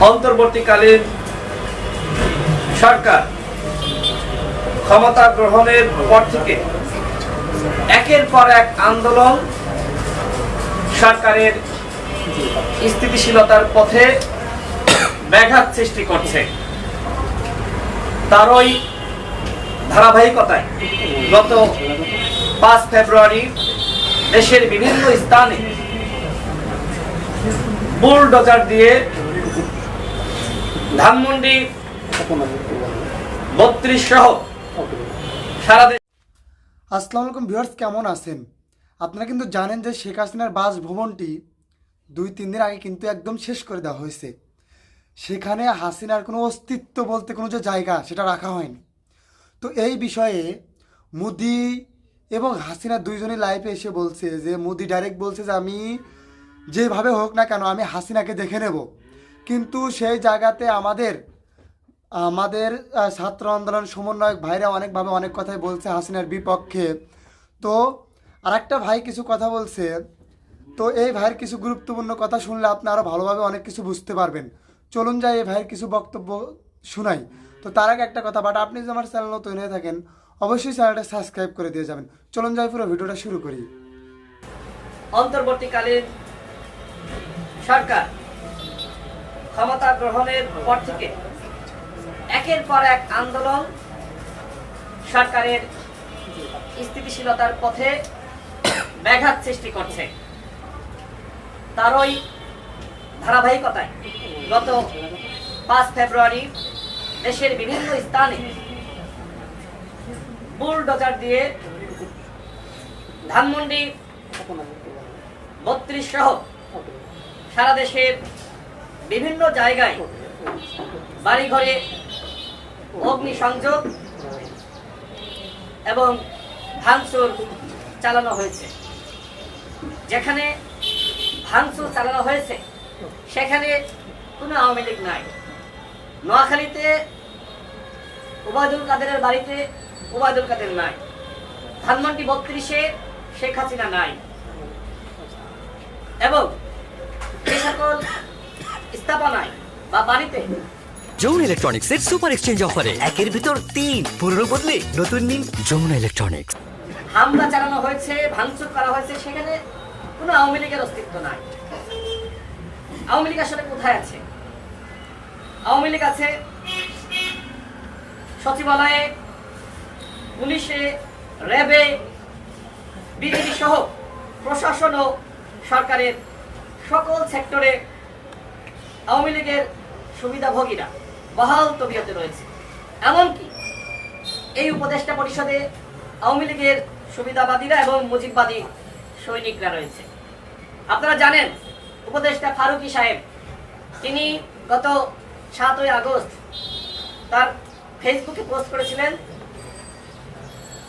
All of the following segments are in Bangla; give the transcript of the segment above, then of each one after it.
অন্তর্বর্তীকালীন সরকার ক্ষমতা গ্রহণের পর থেকে একের পর এক আন্দোলন সরকারের স্থিতিশীলতার পথে ব্যাঘাত সৃষ্টি করছে। তারই ধারাবাহিকতায় গত পাঁচ ফেব্রুয়ারি দেশের বিভিন্ন স্থানে বুলডোজার দিয়ে ধানমন্ডি বত্রিশ সহ সারা দেশ আসসালামু আলাইকুম ভিউয়ার্স, কেমন আছেন? আপনারা কিন্তু জানেন যে শেখ হাসিনার বাসভবনটি দুই, তিন দিন আগে কিন্তু একদম শেষ করে দেওয়া হয়েছে। সেখানে হাসিনার কোনো অস্তিত্ব বলতে কোনো যে জায়গা সেটা রাখা হয়নি। তো এই বিষয়ে মোদি এবং হাসিনা দুইজনই লাইফে এসে বলছে যে, মোদি ডাইরেক্ট বলছে যে, আমি যেভাবে হোক না কেন, আমি হাসিনাকে দেখে নেব। কিন্তু সেই জায়গাতে আমাদের আমাদের ছাত্র আন্দোলন সমন্বয়ক ভাইরা অনেকভাবে অনেক কথাই বলছে হাসিনার বিপক্ষে। তো আরেকটা ভাই কিছু কথা বলছে। তো এই ভাইয়ের কিছু গুরুত্বপূর্ণ কথা শুনলে আপনি আরও ভালোভাবে অনেক কিছু বুঝতে পারবেন। চলুন যাই এই ভাইয়ের কিছু বক্তব্য শুনাই। তো তার আগে একটা কথা, বাট আপনি যদি আমার চ্যানেল নতুন হয়ে থাকেন, অবশ্যই চ্যানেলটা সাবস্ক্রাইব করে দিয়ে যাবেন। চলুন যাই পুরো ভিডিওটা শুরু করি। অন্তর্বর্তীকালীন সরকার ক্ষমতা গ্রহণের পর থেকে একের পর এক আন্দোলন সরকারের স্থিতিশীলতার পথে ব্যাঘাত সৃষ্টি করছে। তারই ধারাবাহিকতায় গত পাঁচ ফেব্রুয়ারি দেশের বিভিন্ন স্থানে বুলডোজার দিয়ে ধানমন্ডি বত্রিশ সহ সারা দেশের বিভিন্ন জায়গায় বাড়িঘরে অগ্নিসংযোগ এবং ভাঙচুর চালানো হয়েছে। যেখানে ভাঙচুর চালানো হয়েছে, সেখানে কোনো আওয়ামী লীগ নাই। নোয়াখালীতে ওবায়দুল কাদেরের বাড়িতে ওবায়দুল কাদের নাই। ধানমন্ডি বত্রিশে শেখ হাসিনা নাই। এবং যে সকল স্থাপনায় বা বাড়িতে। যমুনা ইলেকট্রনিক্স এর সুপার এক্সচেঞ্জ অফারে একের ভিতর তিন পুরনো বদলে নতুন নিন যমুনা ইলেকট্রনিক্স হামলা চালানো হয়েছে ভাঙচুর করা হয়েছে সেখানে কোনো আওয়ামী লীগের অস্তিত্ব নাই। আওয়ামী লীগ আসলে কোথায় আছে? আওয়ামী লীগ আছে সচিবালয়ে পুলিশে র্যাবে বিজেপি সহ প্রশাসন ও সরকারের সকল সেক্টরে আওয়ামী লীগের সুবিধাভোগীরা বহাল তবিয়তে রয়েছে। এমনকি এই উপদেষ্টা পরিষদে আওয়ামী লীগের সুবিধাবাদীরা এবং মুজিববাদী সৈনিকরা রয়েছে। আপনারা জানেন, উপদেষ্টা ফারুকি সাহেব, তিনি গত সাতই আগস্ট তার ফেসবুকে পোস্ট করেছিলেন,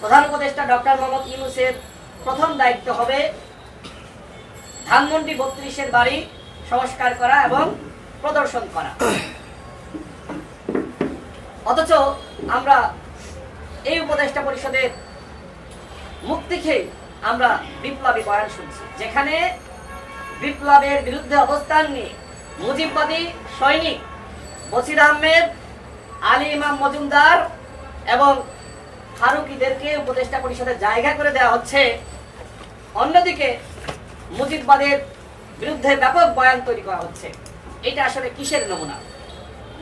প্রধান উপদেষ্টা ডক্টর মোহাম্মদ ইউনুসের প্রথম দায়িত্ব হবে ধানমন্ডি বত্রিশের বাড়ি সংস্কার করা এবং প্রদর্শন করা। অথচ আমরা এই উপদেষ্টা পরিষদের মুক্তি খেয়ে আমরা বিপ্লবী বয়ান শুনছি, যেখানে বিপ্লবের বিরুদ্ধে অবস্থান নিয়ে মুজিববাদী সৈনিক বসির আহমেদ, আলী ইমাম মজুমদার এবং ফারুকিদেরকে উপদেষ্টা পরিষদের জায়গা করে দেওয়া হচ্ছে। অন্যদিকে মুজিববাদের বিরুদ্ধে ব্যাপক বয়ান তৈরি করা হচ্ছে। এটা আসলে কিসের নমুনা?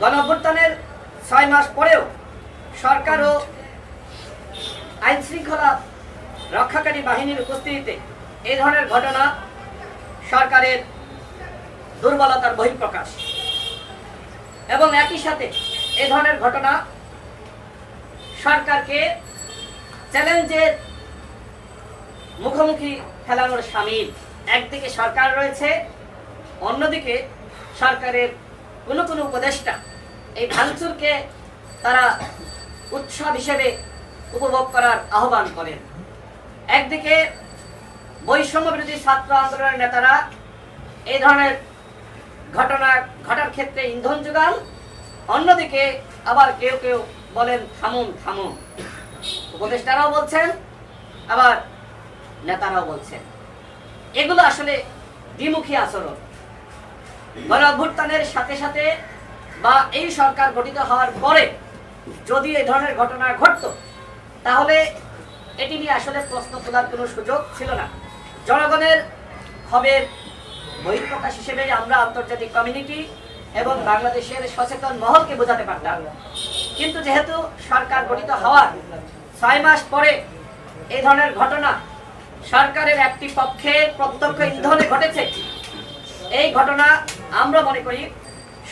গণ অভ্যুত্থানের ছয় মাস পরেও সরকার ও আইন শৃঙ্খলা রক্ষাকারী বাহিনীর উপস্থিতিতে এ ধরনের ঘটনা সরকারের দুর্বলতার বহিঃপ্রকাশ। এবং একই সাথে এ ধরনের ঘটনা সরকারকে চ্যালেঞ্জের মুখোমুখি ফেলানোর সামিল। একদিকে সরকার রয়েছে, অন্যদিকে সরকারের কোনো কোনো উপদেষ্টা এই ভাঙচুরকে তারা উৎসব হিসেবে উপভোগ করার আহ্বান করেন। একদিকে বৈষম্য বিরোধী ছাত্র আন্দোলনের নেতারা এই ধরনের ঘটনা ঘটার ক্ষেত্রে ইন্ধন যোগান, অন্যদিকে আবার কেউ কেউ বলেন, থামুন থামুন। উপদেষ্টারাও বলছেন, আবার নেতারাও বলছেন। এগুলো আসলে দ্বিমুখী আচরণ। গণ অভ্যুত্থানের সাথে সাথে বা এই সরকার গঠিত হওয়ার পরে যদি এই ধরনের ঘটনা ঘটতো, তাহলে এটি নিয়ে আসলে প্রশ্ন তোলার কোনো সুযোগ ছিল না। জনগণের খবরের বহিঃপ্রকাশ হিসেবে আমরা আন্তর্জাতিক কমিউনিটি এবং বাংলাদেশের সচেতন মহলকে বোঝাতে পারতাম কিন্তু যেহেতু সরকার গঠিত হওয়ার ছয় মাস পরে এই ধরনের ঘটনা সরকারের একটি পক্ষে প্রত্যক্ষ ইন্ধনে ঘটেছে, এই ঘটনা আমরা মনে করি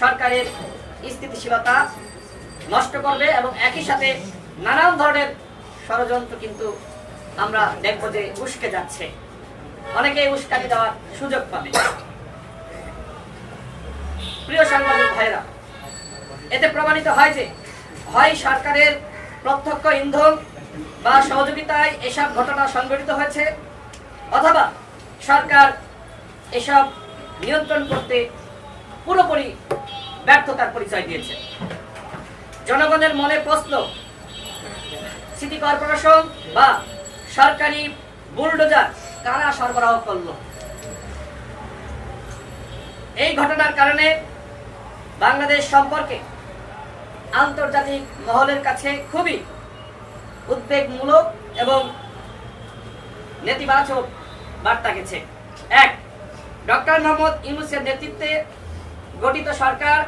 সরকারের স্থিতিশীলতা নষ্ট করবে এবং একই সাথে নানান ধরনের ষড়যন্ত্র কিন্তু আমরা দেখব যে উস্কে যাচ্ছে। অনেকে উস্কানি দেওয়ার সুযোগ পাবে। প্রিয় সাংবাদিক ভাইরা এতে প্রমাণিত হয় যে হয় সরকারের প্রত্যক্ষ ইন্ধন বা সহযোগিতায় এসব ঘটনা সংঘটিত হয়েছে, অথবা সরকার এসব নিয়ন্ত্রণ করতে পুরোপুরি ব্যর্থতার পরিচয় দিয়েছে। জনগণের মনে প্রশ্ন, সিটি কর্পোরেশন বা সরকারি বুলডোজার কারা সরবরাহ করল? এই ঘটনার কারণে বাংলাদেশ সম্পর্কে আন্তর্জাতিক মহলের কাছে খুবই উদ্বেগমূলক এবং নেতিবাচক বার্তা গেছে। এক, ডক্টর মোহাম্মদ ইউনুসের নেতৃত্বে গঠিত সরকার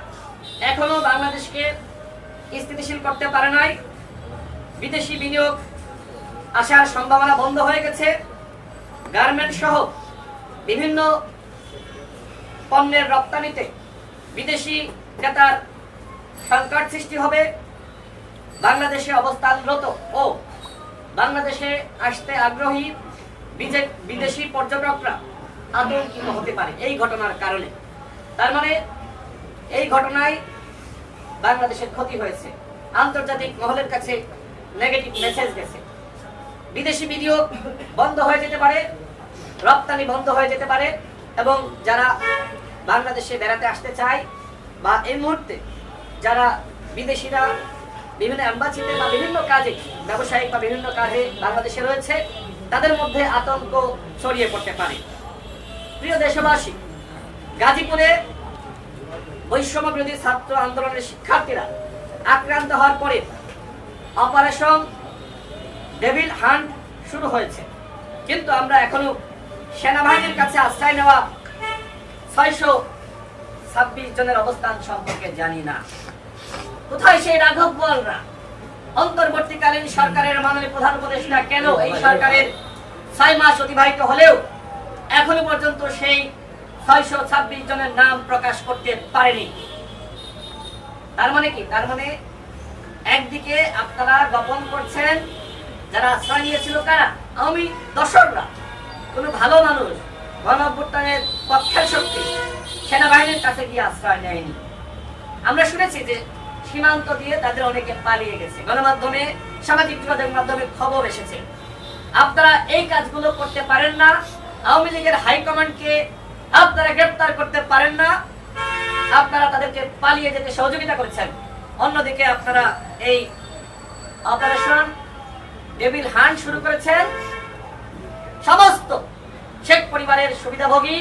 এখনও বাংলাদেশকে স্থিতিশীল করতে পারে নাই। বিদেশি বিনিয়োগ আসার সম্ভাবনা বন্ধ হয়ে গেছে। গার্মেন্ট সহ বিভিন্ন পণ্যের রপ্তানিতে বিদেশি ক্রেতার সংকট সৃষ্টি হবে। বাংলাদেশে অবস্থানরত ও বাংলাদেশে আসতে আগ্রহী বিদেশি পর্যটকরা আতঙ্কিত হতে পারে এই ঘটনার কারণে। তার মানে এই ঘটনায় বাংলাদেশের ক্ষতি হয়েছে। আন্তর্জাতিক মহলের কাছে নেগেটিভ মেসেজ গেছে। বিদেশি বিনিয়োগ বন্ধ হয়ে যেতে পারে, রপ্তানি বন্ধ হয়ে যেতে পারে, এবং যারা বাংলাদেশে বেড়াতে আসতে চায় বা এই মুহূর্তে যারা বিদেশিরা বিভিন্ন অ্যাম্বাসিতে বা বিভিন্ন কাজে, ব্যবসায়িক বা বিভিন্ন কাজে বাংলাদেশে রয়েছে, তাদের মধ্যে আতঙ্ক ছড়িয়ে পড়তে পারে। প্রিয় দেশবাসী, গাজীপুরে বৈষম্য বিরোধী ছাত্র আন্দোলনের শিক্ষার্থীরা আক্রান্ত হওয়ার পরে অপারেশন ডেভিল হান্ট শুরু হয়েছে। কিন্তু আমরা এখনও সেনাবাহিনীর কাছে আশ্রয় নেওয়া ছয়শো ছাব্বিশ জনের অবস্থান সম্পর্কে জানি না। কোথায় সেই রাঘব বোয়ালরা অন্তর্বর্তীকালীন সরকারের মাননীয় প্রধান উপদেষ্টা কেন এই সরকারের ছয় মাস অতিবাহিত হলেও এখনও পর্যন্ত সেই ছয়শো ছাব্বিশ জনের নাম প্রকাশ করতে পারেনি। তার মানে কি? তার মানে একদিকে আপনারা গোপন করছেন, যারা আশ্রয় নিয়েছিল কারা? আমি দর্শকরা। কোনো ভালো মানুষ, গণ পক্ষের শক্তি সেনাবাহিনীর কাছে গিয়ে আশ্রয় নেয়নি। আমরা শুনেছি যে সীমান্ত দিয়ে তাদের অনেকে পালিয়ে গেছে। গণমাধ্যমে, সামাজিক যোগাযোগ মাধ্যমে খবর এসেছে। আপনারা এই কাজগুলো করতে পারেন না। আওয়ামী লীগের হাইকমান্ডকে আপনারা গ্রেপ্তার করতে পারেন না। আপনারা তাদেরকে পালিয়ে যেতে সহযোগিতা করেছেন। অন্যদিকে আপনারা এই অপারেশন ডেভিল হান্ট শুরু করেছেন। সমস্ত শেখ পরিবারের সুবিধাভোগী,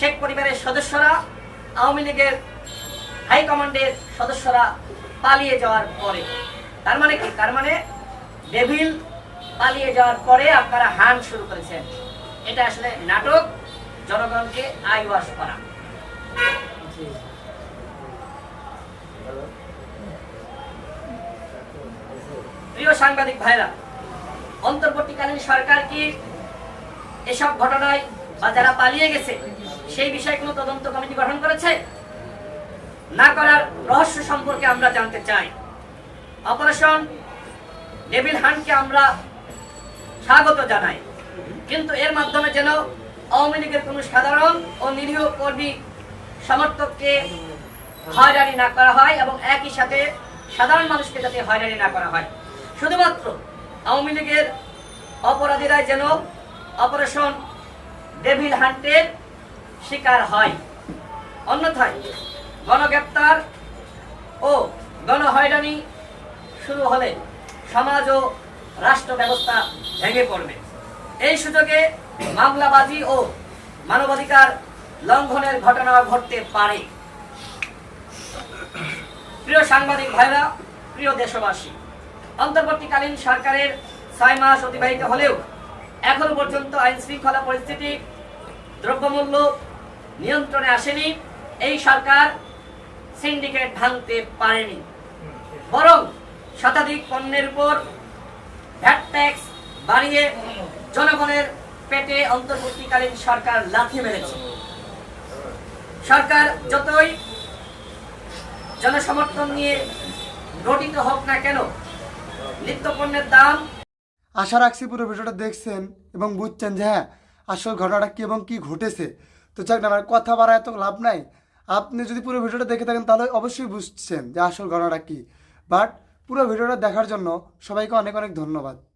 শেখ পরিবারের সদস্যরা, আওয়ামী লীগের হাইকমান্ডের সদস্যরা পালিয়ে যাওয়ার পরে, তার মানে কি? তার মানে ডেভিল পালিয়ে যাওয়ার পরে আপনারা হান শুরু করেছেন। এটা আসলে নাটক। জনগণকে আইওয়াশ করা। প্রিয় সাংবাদিক ভাইরা, অন্তর্বর্তীকালীন সরকার কি এসব ঘটনায় বা যারা পালিয়ে গেছে, সেই বিষয়ে কোনো তদন্ত কমিটি গঠন করেছে? না করার রহস্য সম্পর্কে আমরা জানতে চাই। অপারেশন ডেভিল হান্টকে আমরা স্বাগত জানাই। কিন্তু এর মাধ্যমে যেন আওয়ামী লীগের কোনো সাধারণ ও নিরীহ কর্মী সমর্থককে হয়রানি না করা হয় এবং একই সাথে সাধারণ মানুষকে যাতে হয়রানি না করা হয়। শুধুমাত্র আওয়ামী লীগের অপরাধীরা যেন অপারেশন ডেভিল হান্টের শিকার হয়। অন্যথায় গণগ্রেপ্তার ও গণহয়রানি শুরু হলে সমাজ ও রাষ্ট্র ব্যবস্থা ভেঙে পড়বে। এই সুযোগে মামলাবাজি ও মানবাধিকার লঙ্ঘনের ঘটনা ঘটতে পারে। প্রিয় সাংবাদিক ভাইরা, প্রিয় দেশবাসী, অন্তর্বর্তীকালীন সরকারের ছয় মাস অতিবাহিত হলেও এখনও পর্যন্ত আইন শৃঙ্খলা পরিস্থিতি দ্রব্যমূল্য নিয়ন্ত্রণে আসেনি। এই সরকার সিন্ডিকেট ভাঙতে পারেনি। বরং শতাধিক পণ্যের উপর ভ্যাট ট্যাক্স বাড়িয়ে জনগণের পেটে অন্তর্বর্তীকালীন সরকার লাথি মেরেছে। সরকার যতই জনসমর্থন নিয়ে গঠিত হোক না কেন নিত্য পণ্যের দাম আশা রাখছি পুরো ভিডিওটা দেখছেন এবং বুঝছেন যে হ্যাঁ আসল ঘটনাটা কী এবং কী ঘটেছে। তো যাক না, আমার কথা বাড়ায় তো লাভ নাই। আপনি যদি পুরো ভিডিওটা দেখে থাকেন তাহলে অবশ্যই বুঝছেন যে আসল ঘটনাটা কী। বাট পুরো ভিডিওটা দেখার জন্য সবাইকে অনেক অনেক ধন্যবাদ।